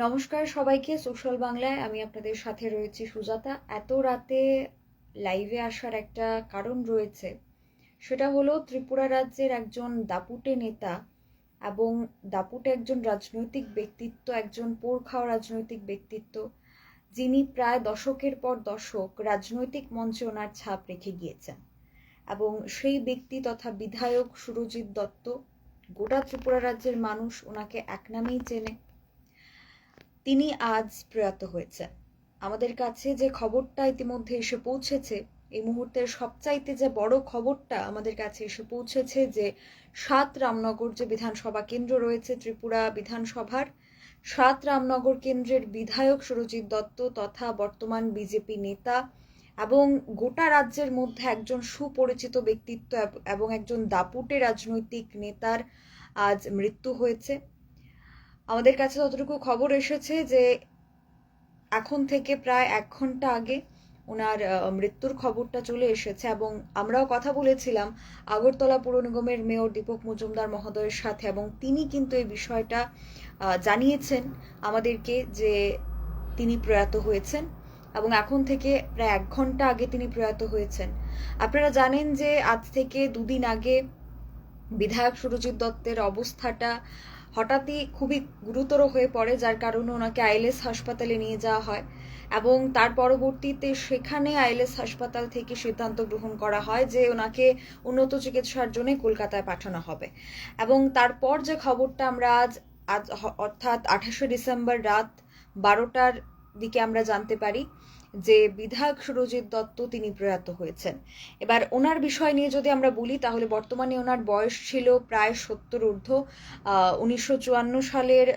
নমস্কার সবাইকে সোশ্যাল বাংলায়। আমি আপনাদের সাথে রয়েছি সুজাতা। এত রাতে লাইভে আসার একটা কারণ রয়েছে। সেটা হলো ত্রিপুরা রাজ্যের একজন দাপুটে নেতা এবং দাপুটে একজন রাজনৈতিক ব্যক্তিত্ব, একজন পোর খাওয়া রাজনৈতিক ব্যক্তিত্ব, যিনি প্রায় দশকের পর দশক রাজনৈতিক মঞ্চে ওনার ছাপ রেখে গিয়েছেন। এবং সেই ব্যক্তি তথা বিধায়ক সুরজিৎ দত্ত গোটা ত্রিপুরা রাজ্যের মানুষ ওনাকে এক নামেই চেনে। তিনি আজ প্রয়াত হয়েছেন। আমাদের কাছে যে খবরটা ইতিমধ্যে এসে পৌঁছেছে, এই মুহূর্তের সবচাইতে যে বড় খবরটা আমাদের কাছে এসে পৌঁছেছে যে সাত রামনগর যে বিধানসভা কেন্দ্র রয়েছে ত্রিপুরা বিধানসভার, সাত রামনগর কেন্দ্রের বিধায়ক সুরজিৎ দত্ত তথা বর্তমান বিজেপি নেতা এবং গোটা রাজ্যের মধ্যে একজন সুপরিচিত ব্যক্তিত্ব এবং একজন দাপুটে রাজনৈতিক নেতার আজ মৃত্যু হয়েছে। আমাদের কাছে যতটুকু খবর এসেছে যে এখন থেকে প্রায় এক ঘণ্টা আগে ওনার মৃত্যুর খবরটা চলে এসেছে এবং আমরাও কথা বলেছিলাম আগরতলা পুর নিগমের মেয়র দীপক মজুমদার মহোদয়ের সাথে এবং তিনি কিন্তু এই বিষয়টা জানিয়েছেন আমাদেরকে যে তিনি প্রয়াত হয়েছেন এবং এখন থেকে প্রায় এক ঘণ্টা আগে তিনি প্রয়াত হয়েছেন। আপনারা জানেন যে আজ থেকে দুদিন আগে বিধায়ক সুরজিৎ দত্তের অবস্থাটা হঠাৎই খুবই গুরুতর হয়ে পড়ে, যার কারণে ওনাকে আইএলএস হাসপাতালে নিয়ে যাওয়া হয় এবং তার পরবর্তীতে সেখানে আইএলএস হাসপাতাল থেকে সিদ্ধান্ত গ্রহণ করা হয় যে ওনাকে উন্নত চিকিৎসার জন্য কলকাতায় পাঠানো হবে। এবং তারপর যে খবরটা আমরা আজ আজ অর্থাৎ আঠাশে ডিসেম্বর রাত বারোটার দিকে আমরা জানতে পারি যে বিধায়ক সুরজিৎ দত্ত তিনি প্রয়াত হয়েছেন। এবার ওনার বিষয় নিয়ে যদি আমরা বলি, তাহলে বর্তমানে ওনার বয়স ছিল প্রায় সত্তর ঊর্ধ্ব। উনিশশো চুয়ান্ন সালের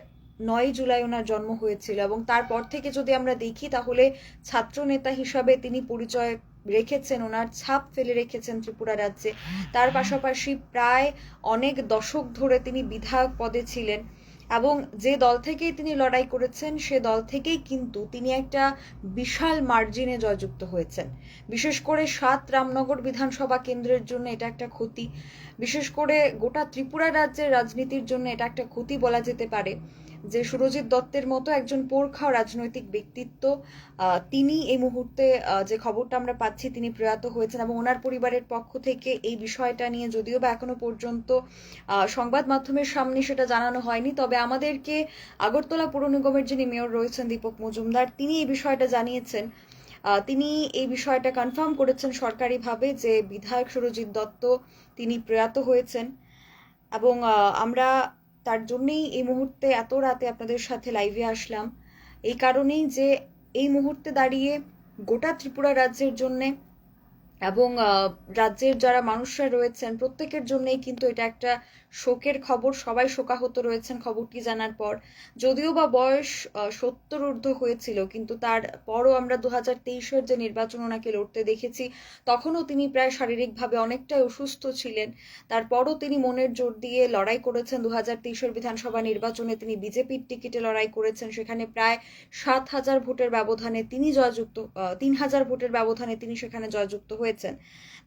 নয় জুলাই ওনার জন্ম হয়েছিল এবং তারপর থেকে যদি আমরা দেখি, তাহলে ছাত্র নেতা হিসাবে তিনি পরিচয় রেখেছেন, ওনার ছাপ ফেলে রেখেছেন ত্রিপুরা রাজ্যে। তার পাশাপাশি প্রায় অনেক দশক ধরে তিনি বিধায়ক পদে ছিলেন। এবং যে দল থেকেই তিনি লড়াই করেছেন, সে দল থেকেই কিন্তু তিনি একটা বিশাল মার্জিনে জয়যুক্ত হয়েছেন। বিশেষ করে সাত রামনগর বিধানসভা কেন্দ্রের জন্য এটা একটা ক্ষতি। বিশেষ করে গোটা ত্রিপুরা রাজ্যের রাজনীতির জন্য এটা একটা ক্ষতি বলা যেতে পারে, যে সুরজিৎ দত্তের মতো একজন পোরখাও রাজনৈতিক ব্যক্তিত্ব তিনি এই মুহূর্তে যে খবরটা আমরা পাচ্ছি তিনি প্রয়াত হয়েছেন এবং ওনার পরিবারের পক্ষ থেকে এই বিষয়টা নিয়ে যদিও বা এখনও পর্যন্ত সংবাদ মাধ্যমের সামনে সেটা জানানো হয়নি, তবে আমাদেরকে আগরতলা পুর নিগমের যিনি মেয়র রয়েছেন দীপক মজুমদার, তিনি এই বিষয়টা জানিয়েছেন। তিনি এই বিষয়টা কনফার্ম করেছেন সরকারিভাবে যে বিধায়ক সুরজিৎ দত্ত তিনি প্রয়াত হয়েছেন। এবং আমরা তার জন্যেই এই মুহূর্তে এত রাতে আপনাদের সাথে লাইভে আসলাম। এই কারণেই যে এই মুহূর্তে দাঁড়িয়ে গোটা ত্রিপুরা রাজ্যের জন্যে এবং রাজ্যের যারা মানুষরা রয়েছেন, প্রত্যেকের জন্যই কিন্তু এটা একটা শোকের খবর। সবাই শোকাহত রয়েছেন খবরটি জানার পর। যদিও বা বয়স সত্তর ঊর্ধ্ব হয়েছিল, কিন্তু তার পরও আমরা দু হাজার তেইশের যে নির্বাচন ওনাকে লড়তে দেখেছি, তখনও তিনি প্রায় শারীরিকভাবে অনেকটাই অসুস্থ ছিলেন। তারপরও তিনি মনের জোর দিয়ে লড়াই করেছেন। দু হাজার তেইশের বিধানসভা নির্বাচনে তিনি বিজেপির টিকিটে লড়াই করেছেন। সেখানে প্রায় সাত হাজার ভোটের ব্যবধানে তিনি জয়যুক্ত তিন হাজার ভোটের ব্যবধানে তিনি সেখানে জয়যুক্ত হয়েছেন।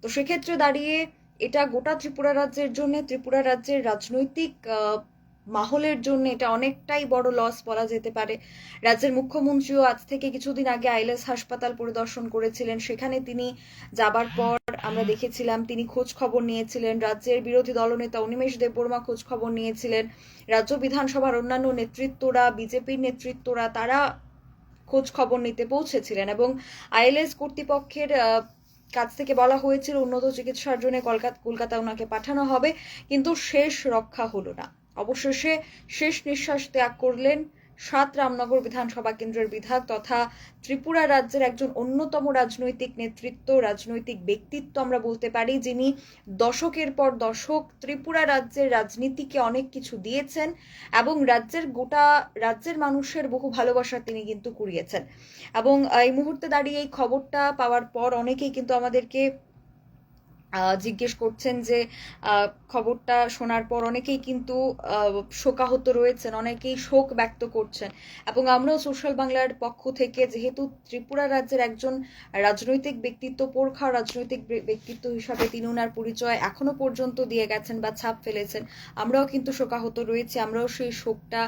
তো সেক্ষেত্রে দাঁড়িয়ে এটা গোটা ত্রিপুরা রাজ্যের জন্য, ত্রিপুরা রাজ্যের রাজনৈতিক মাহলের জন্য এটা অনেকটাই বড় লস বলা যেতে পারে। রাজ্যের মুখ্যমন্ত্রীও আজ থেকে কিছুদিন আগে আইলেস হাসপাতাল পরিদর্শন করেছিলেন। সেখানে তিনি যাবার পর আমরা দেখেছিলাম, তিনি খোঁজ খবর নিয়েছিলেন। রাজ্যের বিরোধী দলনেতা অনিমেষ দেববর্মা খোঁজ খবর নিয়েছিলেন। রাজ্য বিধানসভার অন্যান্য নেতৃত্বরা, বিজেপির নেতৃত্বরা, তারা খোঁজ খবর নিতে পৌঁছেছিলেন এবং আইএলএস কর্তৃপক্ষের কাছ থেকে বলা হয়েছিল উন্নত চিকিৎসার জন্য কলকাতা কলকাতা ওনাকে পাঠানো হবে, কিন্তু শেষ রক্ষা হলো না। অবশেষে শেষ নিঃশ্বাস ত্যাগ করলেন সাত রামনগর বিধানসভা কেন্দ্রের বিধায়ক তথা ত্রিপুরা রাজ্যের একজন অন্যতম রাজনৈতিক নেতৃত্ব, রাজনৈতিক ব্যক্তিত্ব আমরা বলতে পারি, যিনি দশকের পর দশক ত্রিপুরা রাজ্যের রাজনীতিকে অনেক কিছু দিয়েছেন এবং রাজ্যের গোটা, রাজ্যের মানুষের বহু ভালোবাসা তিনি কিন্তু কুড়িয়েছেন। এবং এই মুহূর্তে দাঁড়িয়ে এই খবরটা পাওয়ার পর অনেকেই কিন্তু আমাদেরকে জিজ্ঞেস করছেন যে খবরটা শোনার পর অনেকেই কিন্তু শোকাহত রয়েছেন অনেকেই শোক ব্যক্ত করছেন। এবং আমরাও সোশ্যাল বাংলার পক্ষ থেকে যেহেতু ত্রিপুরা রাজ্যের একজন রাজনৈতিক ব্যক্তিত্ব পোরখা রাজনৈতিক ব্যক্তিত্ব হিসাবে তিনি ওনার পরিচয় এখনও পর্যন্ত দিয়ে গেছেন বা ছাপ ফেলেছেন আমরাও কিন্তু শোকাহত রয়েছি আমরাও সেই শোকটা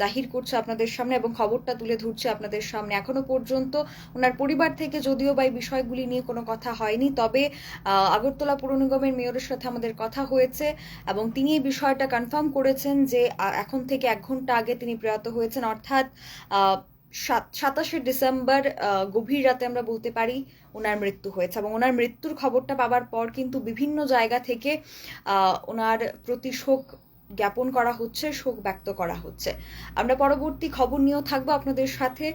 জাহির করছি আপনাদের সামনে এবং খবরটা তুলে ধরছি আপনাদের সামনে। এখনও পর্যন্ত ওনার পরিবার থেকে যদিও বা এই বিষয়গুলি নিয়ে কোনো কথা হয়নি তবে আহ, আগরতলা পৌর নিগমের মেয়রের সাথে আমাদের কথা হয়েছে এবং তিনি এই বিষয়টা কনফার্ম করেছেন যে এখন থেকে এক ঘণ্টা আগে তিনি প্রয়াত হয়েছেন। অর্থাৎ সাত- সাতাশে ডিসেম্বর গভীর রাতে আমরা বলতে পারি ওনার মৃত্যু হয়েছে এবং ওনার মৃত্যুর খবরটা পাওয়ার পর কিন্তু বিভিন্ন জায়গা থেকে ওনার প্রতি শোক জ্ঞাপন করা হচ্ছে, শোক ব্যক্ত করা হচ্ছে। আমরা পরবর্তী খবর নিয়েও থাকব আপনাদের সাথে।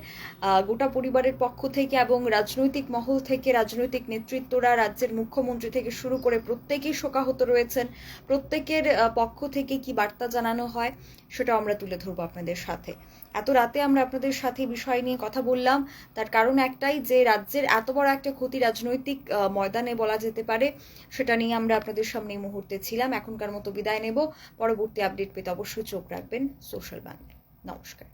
গোটা পরিবারের পক্ষ থেকে এবং রাজনৈতিক মহল থেকে, রাজনৈতিক নেতৃত্বরা, রাজ্যের মুখ্যমন্ত্রী থেকে শুরু করে প্রত্যেকেই শোকাহত রয়েছেন। প্রত্যেকের পক্ষ থেকে কি বার্তা জানানো হয় সেটা আমরা তুলে ধরবো আপনাদের সাথে। এত রাতে আমরা আপনাদের সাথে বিষয় নিয়ে কথা বললাম। তার কারণ একটাই যে, রাজ্যের এত বড় একটা ক্ষতি রাজনৈতিক ময়দানে বলা যেতে পারে, সেটা নিয়ে আমরা আপনাদের সামনে এই মুহূর্তে ছিলাম। এখনকার মতো বিদায় নেব। পরবর্তী আপডেট পেতে অবশ্যই চোখ রাখবেন সোশ্যাল বাংলায় নমস্কার।